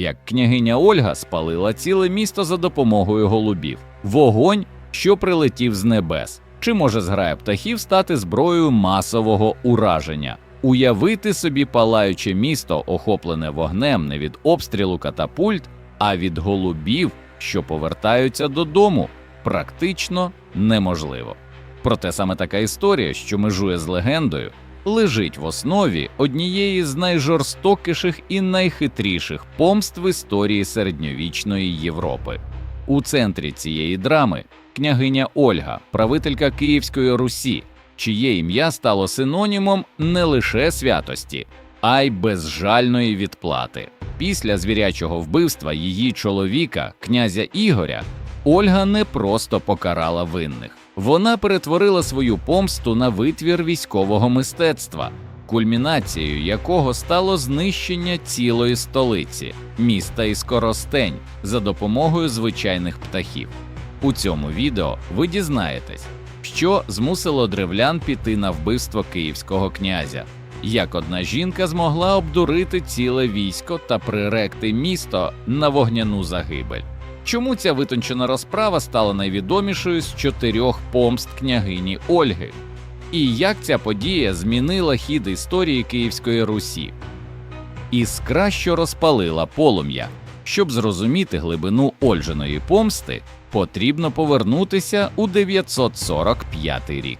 як княгиня Ольга спалила ціле місто за допомогою голубів, вогонь, що прилетів з небес. Чи може зграя птахів стати зброєю масового ураження? Уявити собі палаюче місто, охоплене вогнем не від обстрілу катапульт, а від голубів, що повертаються додому, практично неможливо. Проте саме така історія, що межує з легендою, лежить в основі однієї з найжорстокіших і найхитріших помст в історії середньовічної Європи. У центрі цієї драми княгиня Ольга, правителька Київської Русі, чиє ім'я стало синонімом не лише святості, а й безжальної відплати. Після звірячого вбивства її чоловіка, князя Ігоря, Ольга не просто покарала винних, вона перетворила свою помсту на витвір військового мистецтва, кульмінацією якого стало знищення цілої столиці, міста Іскоростень за допомогою звичайних птахів. У цьому відео ви дізнаєтесь, що змусило древлян піти на вбивство київського князя, як одна жінка змогла обдурити ціле військо та приректи місто на вогняну загибель. Чому ця витончена розправа стала найвідомішою з чотирьох помст княгині Ольги? І як ця подія змінила хід історії Київської Русі? Іскра, що розпалила полум'я. Щоб зрозуміти глибину Ольжиної помсти, потрібно повернутися у 945 рік.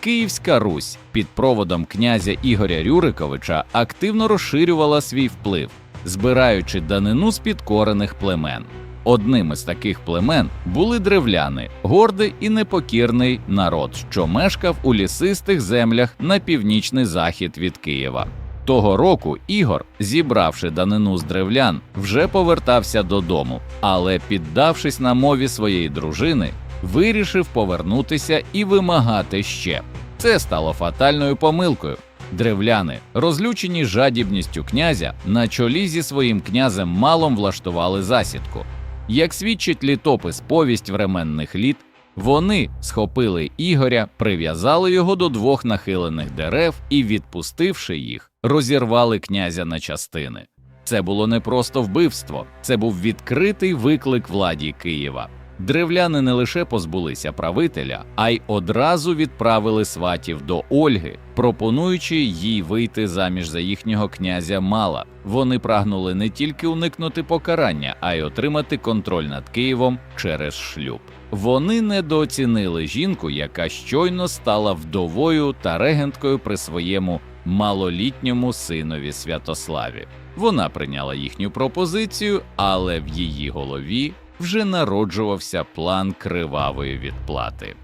Київська Русь під проводом князя Ігоря Рюриковича активно розширювала свій вплив, збираючи данину з підкорених племен. Одним із таких племен були древляни, гордий і непокірний народ, що мешкав у лісистих землях на північний захід від Києва. Того року Ігор, зібравши данину з древлян, вже повертався додому, але, піддавшись на мові своєї дружини, вирішив повернутися і вимагати ще. Це стало фатальною помилкою. Древляни, розлючені жадібністю князя, на чолі зі своїм князем малом влаштували засідку. Як свідчить літопис повість временних літ, вони схопили Ігоря, прив'язали його до двох нахилених дерев і, відпустивши їх, розірвали князя на частини. Це було не просто вбивство, це був відкритий виклик владі Києва. Древляни не лише позбулися правителя, а й одразу відправили сватів до Ольги, пропонуючи їй вийти заміж за їхнього князя Мала. Вони прагнули не тільки уникнути покарання, а й отримати контроль над Києвом через шлюб. Вони недооцінили жінку, яка щойно стала вдовою та регенткою при своєму малолітньому синові Святославі. Вона прийняла їхню пропозицію, але в її голові вже народжувався план кривавої відплати.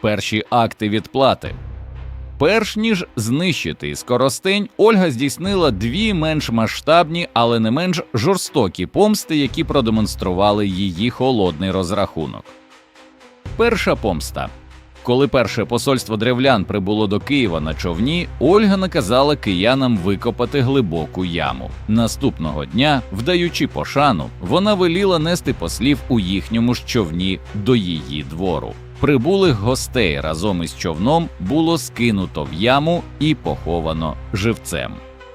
Перші акти відплати. Перш ніж знищити скоростень, Ольга здійснила дві менш масштабні, але не менш жорстокі помсти, які продемонстрували її холодний розрахунок. Перша помста. Коли перше посольство древлян прибуло до Києва на човні, Ольга наказала киянам викопати глибоку яму. Наступного дня, вдаючи пошану, вона веліла нести послів у їхньому ж човні до її двору. Прибулих гостей разом із човном було скинуто в яму і поховано живцем.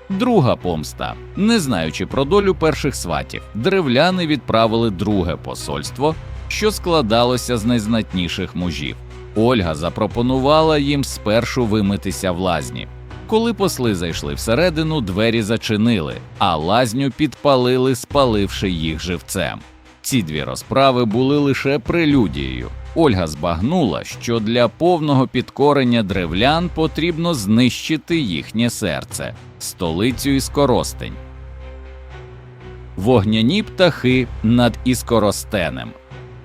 Друга помста, не знаючи про долю перших сватів, древляни відправили друге посольство, що складалося з найзнатніших мужів. Ольга запропонувала їм спершу вимитися в лазні. Коли посли зайшли всередину, двері зачинили, а лазню підпалили, спаливши їх живцем. Ці дві розправи були лише прелюдією. Ольга збагнула, що для повного підкорення древлян потрібно знищити їхнє серце, столицю Іскоростень. Вогняні птахи над Іскоростенем.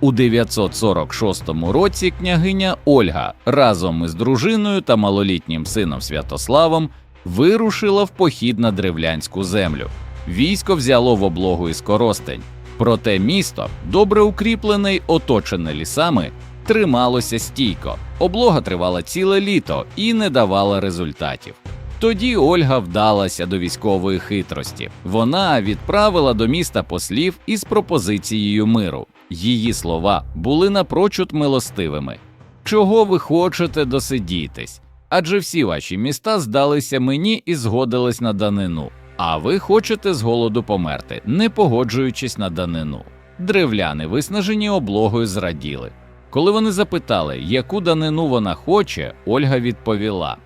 У 946 році княгиня Ольга разом із дружиною та малолітнім сином Святославом вирушила в похід на древлянську землю. Військо взяло в облогу Іскоростень. Проте місто, добре укріплене й оточене лісами, трималося стійко. Облога тривала ціле літо і не давала результатів. Тоді Ольга вдалася до військової хитрості. Вона відправила до міста послів із пропозицією миру. Її слова були напрочуд милостивими. Чого ви хочете досидітись? Адже всі ваші міста здалися мені і згодились на данину. А ви хочете з голоду померти, не погоджуючись на данину. Древляни, виснажені облогою, зраділи. Коли вони запитали, яку данину вона хоче, Ольга відповіла: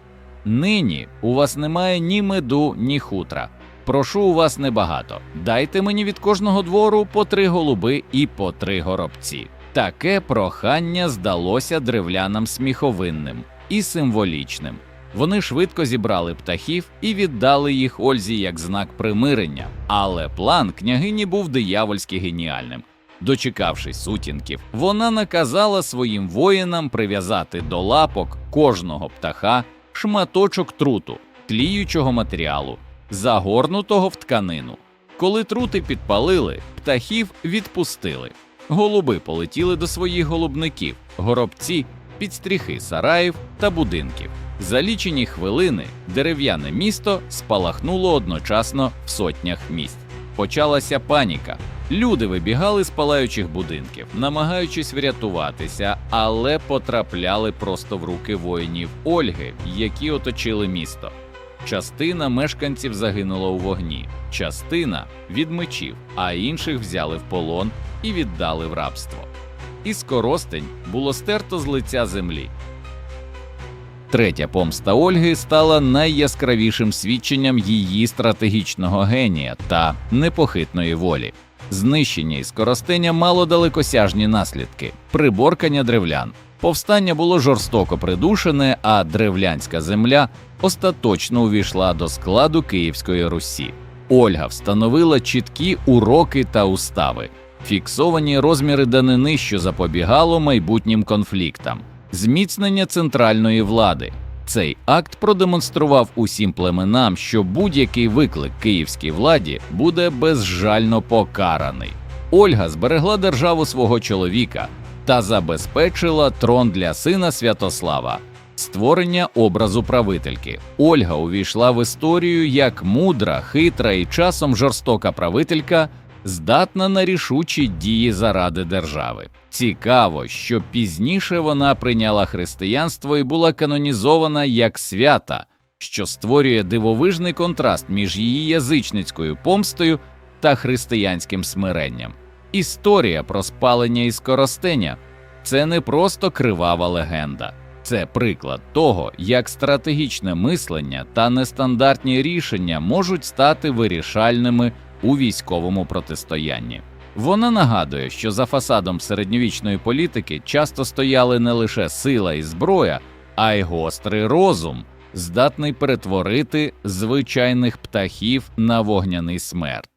Нині у вас немає ні меду, ні хутра. Прошу у вас небагато. Дайте мені від кожного двору по три голуби і по три горобці. Таке прохання здалося древлянам сміховинним і символічним. Вони швидко зібрали птахів і віддали їх Ользі як знак примирення. Але план княгині був диявольськи геніальним. Дочекавшись сутінків, вона наказала своїм воїнам прив'язати до лапок кожного птаха шматочок труту, тліючого матеріалу, загорнутого в тканину. Коли трути підпалили, птахів відпустили. Голуби полетіли до своїх голубників, горобці під стріхи сараїв та будинків. За лічені хвилини дерев'яне місто спалахнуло одночасно в сотнях місць. Почалася паніка. Люди вибігали з палаючих будинків, намагаючись врятуватися, але потрапляли просто в руки воїнів Ольги, які оточили місто. Частина мешканців загинула у вогні, частина від мечів, а інших взяли в полон і віддали в рабство. І скоростень було стерто з лиця землі. Третя помста Ольги стала найяскравішим свідченням її стратегічного генія та непохитної волі. Знищення і скоростення мало далекосяжні наслідки, приборкання древлян. Повстання було жорстоко придушене, а древлянська земля остаточно увійшла до складу Київської Русі. Ольга встановила чіткі уроки та устави, фіксовані розміри данини, що запобігало майбутнім конфліктам, зміцнення центральної влади. Цей акт продемонстрував усім племенам, що будь-який виклик київській владі буде безжально покараний. Ольга зберегла державу свого чоловіка та забезпечила трон для сина Святослава. Створення образу правительки Ольга увійшла в історію як мудра, хитра і часом жорстока правителька, здатна на рішучі дії заради держави. Цікаво, що пізніше вона прийняла християнство і була канонізована як свята, що створює дивовижний контраст між її язичницькою помстою та християнським смиренням. Історія про спалення і скоростення це не просто кривава легенда. Це приклад того, як стратегічне мислення та нестандартні рішення можуть стати вирішальними у військовому протистоянні. Вона нагадує, що за фасадом середньовічної політики часто стояли не лише сила і зброя, а й гострий розум, здатний перетворити звичайних птахів на вогняний смерть.